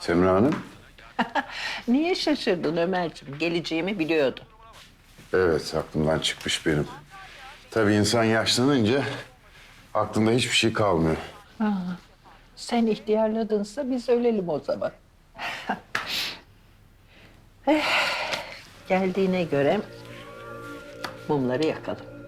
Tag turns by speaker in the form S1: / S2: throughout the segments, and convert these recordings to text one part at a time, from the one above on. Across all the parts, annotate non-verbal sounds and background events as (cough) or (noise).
S1: Semra Hanım? (laughs)
S2: Niye şaşırdın Ömerciğim? Geleceğimi biliyordum.
S1: Evet, aklımdan çıkmış benim. Tabii insan yaşlanınca aklında hiçbir şey kalmıyor.
S2: Sen ihtiyarladınsa biz ölelim o zaman. (laughs) eh, geldiğine göre mumları yakalım.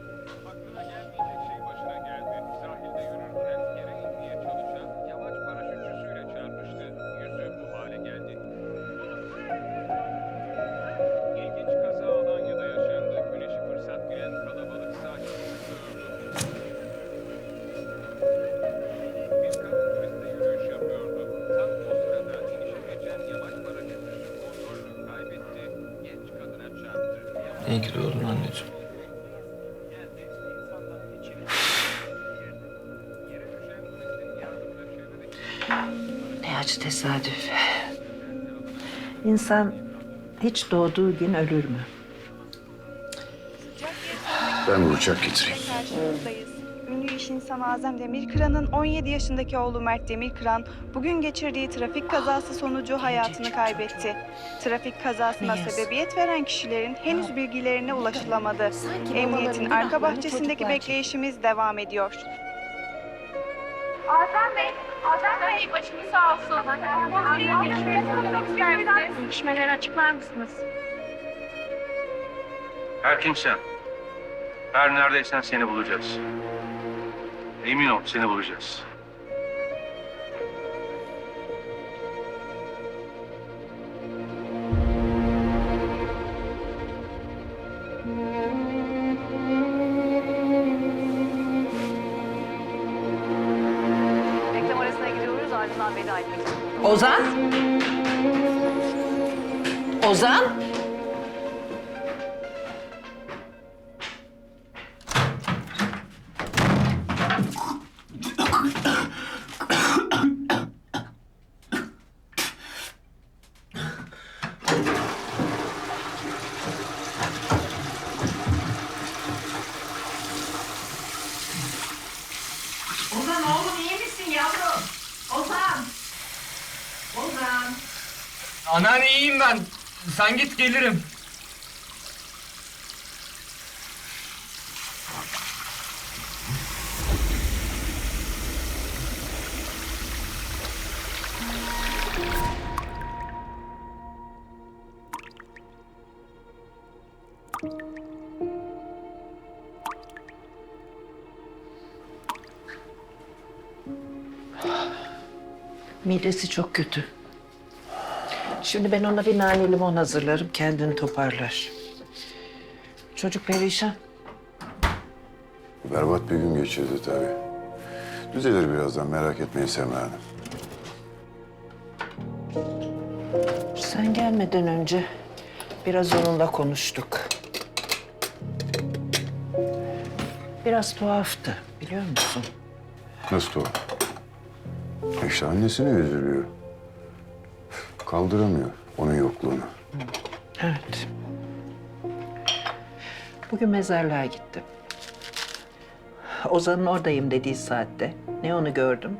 S3: İyi ki doğdun anneciğim.
S2: Ne acı tesadüf. İnsan hiç doğduğu gün ölür mü?
S1: Ben bir uçak getireyim.
S4: İş insanı Azem Demirkıran'ın 17 yaşındaki oğlu Mert Demirkıran bugün geçirdiği trafik kazası sonucu hayatını kaybetti. Trafik kazasına sebebiyet veren kişilerin henüz bilgilerine ulaşılamadı. Emniyetin arka
S2: aklını
S4: bahçesindeki bekleyişimiz devam ediyor.
S5: Azem Bey, Azem Bey başınız sağ olsun. Gelişmeleri açıklar mısınız?
S6: Her kimsen, her neredeysen seni bulacağız. Emin ol seni bulacağız.
S7: Reklam arasına gidiyoruz ardından veda etmek.
S2: Ozan? Ozan? Ozan oğlum iyi misin yavrum? Ozan! Ozan!
S3: Anneanne iyiyim ben. Sen git gelirim.
S2: Midesi çok kötü. Şimdi ben ona bir nane limon hazırlarım, kendini toparlar. Çocuk perişan.
S1: Berbat bir gün geçirdi tabii. Düzelir birazdan, merak etmeyin Semra Hanım.
S2: Sen gelmeden önce biraz onunla konuştuk. Biraz tuhaftı, biliyor musun?
S1: Nasıl o? İşte annesine üzülüyor. Kaldıramıyor onun yokluğunu.
S2: Evet. Bugün mezarlığa gittim. Ozan'ın oradayım dediği saatte ne onu gördüm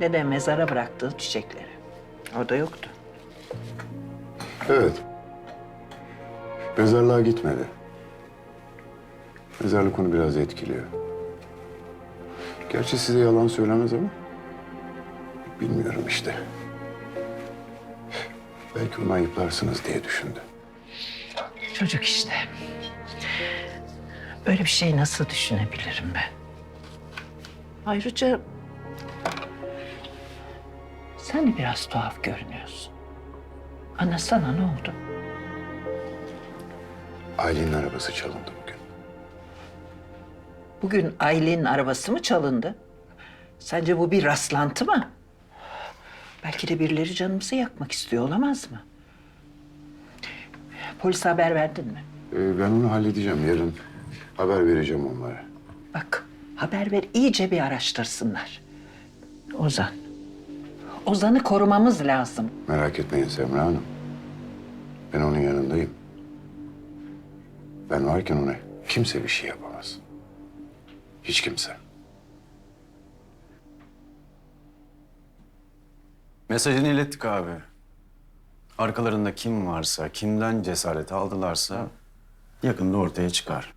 S2: ne de mezara bıraktığı çiçekleri. Orada yoktu.
S1: Evet. Mezarlığa gitmedi. Mezarlık onu biraz etkiliyor. Gerçi size yalan söylemez ama... Bilmiyorum işte. Belki onu ayıplarsınız diye düşündü.
S2: Çocuk işte. Böyle bir şey nasıl düşünebilirim ben? Ayrıca sen de biraz tuhaf görünüyorsun. Anlatsana ne oldu?
S1: Ailenin arabası çalındı bugün.
S2: Bugün Aylin'in arabası mı çalındı? Sence bu bir rastlantı mı? Belki de birileri canımızı yakmak istiyor olamaz mı? Polise haber verdin mi?
S1: Ee, ben onu halledeceğim. Yarın haber vereceğim onlara.
S2: Bak haber ver iyice bir araştırsınlar. Ozan. Ozan'ı korumamız lazım.
S1: Merak etmeyin Semra Hanım. Ben onun yanındayım. Ben varken ona kimse bir şey yapamaz. Hiç kimse.
S8: Mesajını ilettik abi. Arkalarında kim varsa, kimden cesaret aldılarsa yakında ortaya çıkar.